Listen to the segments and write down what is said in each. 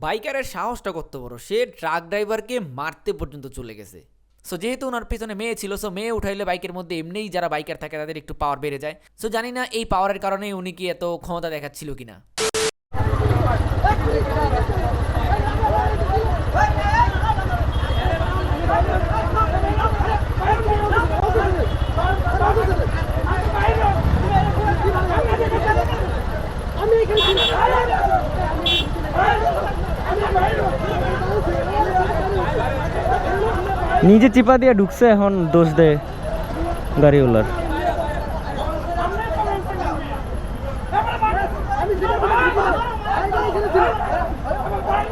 বাইকারের সাহসটা কত বড়? সে ট্রাক ড্রাইভারকে মারতে পর্যন্ত চলে গেছে। সো যেহেতু ওনার পিছনে মেয়ে ছিল সো মেয়ে উঠাইলে বাইকের মধ্যে এমনিই যারা বাইকার থাকে, তাদের একটু পাওয়ার বেড়ে যায়। সো জানি না এই পাওয়ারের কারণে উনি কি এত ক্ষমতা দেখাচ্ছিল কিনা। নিজে চিপা দিয়ে ঢুকছে এখন দোষ দেয় গাড়িওয়ালার।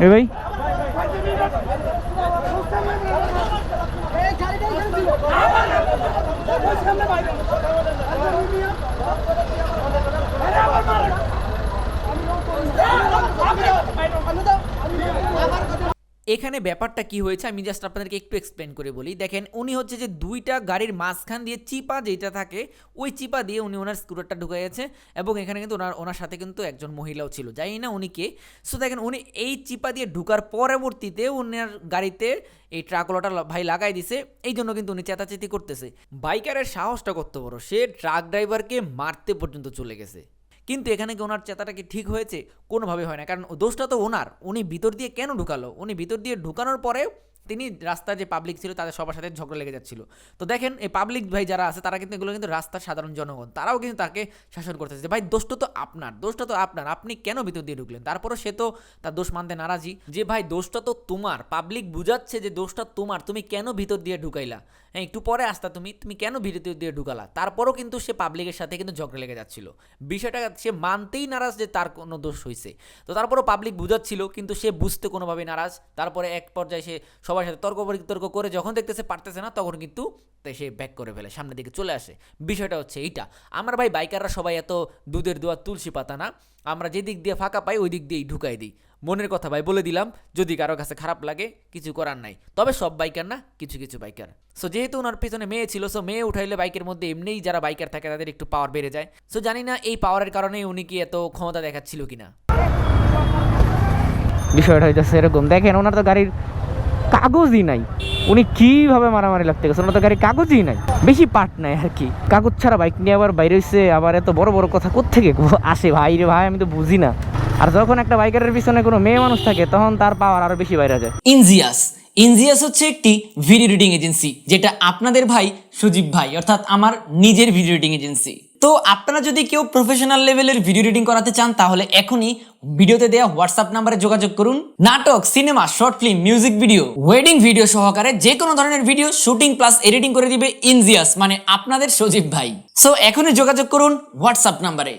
এ ভাই এখানে ব্যাপারটা কি হয়েছে, আমি জাস্ট আপনাদেরকে একটু এক্সপ্লেন করে বলি। দেখেন, উনি হচ্ছে যে দুইটা গাড়ির মাঝখান দিয়ে চিপা যেটা থাকে, ওই চিপা দিয়ে উনি ওনার স্কুটারটা ঢুকাইছে এবং এখানে কিন্তু ওনার ওনার সাথে কিন্তু একজন মহিলাও ছিল, জানি না উনি কে। সো দেখেন, উনি এই চিপা দিয়ে ঢুকার পরবর্তীতে উনার গাড়িতে এই ট্রাকওয়ালাটা ভাই লাগাই দিছে, এই জন্য কিন্তু উনি চেতাচেতি করতেছে। বাইকারের সাহসটা কত বড়, সে ট্রাক ড্রাইভারকে মারতে পর্যন্ত চলে গেছে। কিন্তু এখানে কি ওনার চেতাটা কি ঠিক হয়েছে? কোনোভাবে হয় না। কারণ দোষটা তো ওনার। উনি ভিতর দিয়ে কেন ঢুকালো? উনি ভিতর দিয়ে ঢুকানোর পরে তিনি রাস্তার যে পাবলিক ছিল তাদের সবার সাথে ঝগড়া লেগে যাচ্ছিল। তো দেখেন, এই পাবলিক ভাই যারা আছে, তারা কিন্তু এগুলো কিন্তু রাস্তার সাধারণ জনগণ। তারাও কিন্তু তাকে শাসন করতেছে ভাই, দোষটা তো আপনার, দোষটা তো আপনার। আপনি কেন ভিতর দিয়ে ঢুকলেন? তারপরও সে তো তার দোষ মানতে নারাজি। যে, ভাই, দোষটা তো তোমার। পাবলিক বুঝাচ্ছে যে, দোষটা তোমার। তুমি কেন ভিতর দিয়ে ঢুকাইলা? হ্যাঁ একটু পরে আসতা তুমি। তুমি কেন ভিতর দিয়ে ঢুকালা? তারপরও কিন্তু সে পাবলিকের সাথে কিন্তু ঝগড়া লেগে যাচ্ছিল। বিষয়টা সে মানতেই নারাজ যে, তার কোনো দোষ হয়েছে তো তারপরও পাবলিক বুঝাচ্ছিল, কিন্তু সে বুঝতে কোনোভাবেই নারাজ। তারপরে এক পর্যায়ে সে সবার সাথে তর্ক বিতর্ক করে যখন দেখতেছে পারতেছে না, তখন কিন্তু সে ব্যাক করে ফেলে, সামনের দিকে চলে আসে। বিষয়টা হচ্ছে এইটা। আমার ভাই বাইকাররা সবাই এত দুধের দোয়া তুলসী পাতা না। আমরা যে দিক দিয়ে ফাঁকা পাই, ওই দিক দিয়েই ঢুকাই দিই। মনের কথা ভাই বলে দিলাম, যদি কারও কাছে খারাপ লাগে, কিছু করার নাই। তবে সব বাইকার না, কিছু কিছু বাইকার। সো যেহেতু ওনার পেছনে মেয়ে ছিল সো মেয়ে উঠাইলে বাইকের মধ্যে এমনিই যারা বাইকার থাকে, তাদের একটু পাওয়ার বেড়ে যায়। সো জানি না এই পাওয়ারের কারণে উনি কি এত ক্ষমতা দেখাচ্ছিল কিনা। বিষয়টা হইতেছে এরকম। দেখেন, ওনার তো গাড়ির কাগজই নাই। উনি কীভাবে মারামারি লাগতে গেছে? ওনার তো গাড়ির কাগজই নাই। বেশি পার্ট নাই আর কি। কাগজ ছাড়া বাইক নিয়ে আবার বাইরে হইছে, আবার এত বড় বড় কথা কোথেকে আসে? ভাই রে ভাই, আমি তো বুঝি না। আর যখন একটা বাইকারের পিছনে কোনো মেয়ে মানুষ থাকে, তখন তার পাওয়ার আরও বেশি বাইরে যায়। ইনজিয়াস। ইনজিয়াস হচ্ছে একটি ভিডিও রিডিং এজেন্সি যেটা আপনাদের ভাই সুজীব ভাই, অর্থাৎ আমার নিজের ভিডিও রিডিং এজেন্সি তো আপনারা যদি কেউ প্রফেশনাল লেভেলের ভিডিও রিডিং করাতে চান, তাহলে এখনই ভিডিওতে দেওয়া হোয়াটসঅ্যাপ নাম্বারে যোগাযোগ করুন। নাটক cinema short film music video wedding video সহকারে যে কোনো ধরনের ভিডিও শুটিং প্লাস এডিটিং করে দিবে ইনজিয়াস মানে আপনাদের সজীব ভাই। সো এখনই যোগাযোগ করুন হোয়াটসঅ্যাপ নাম্বারে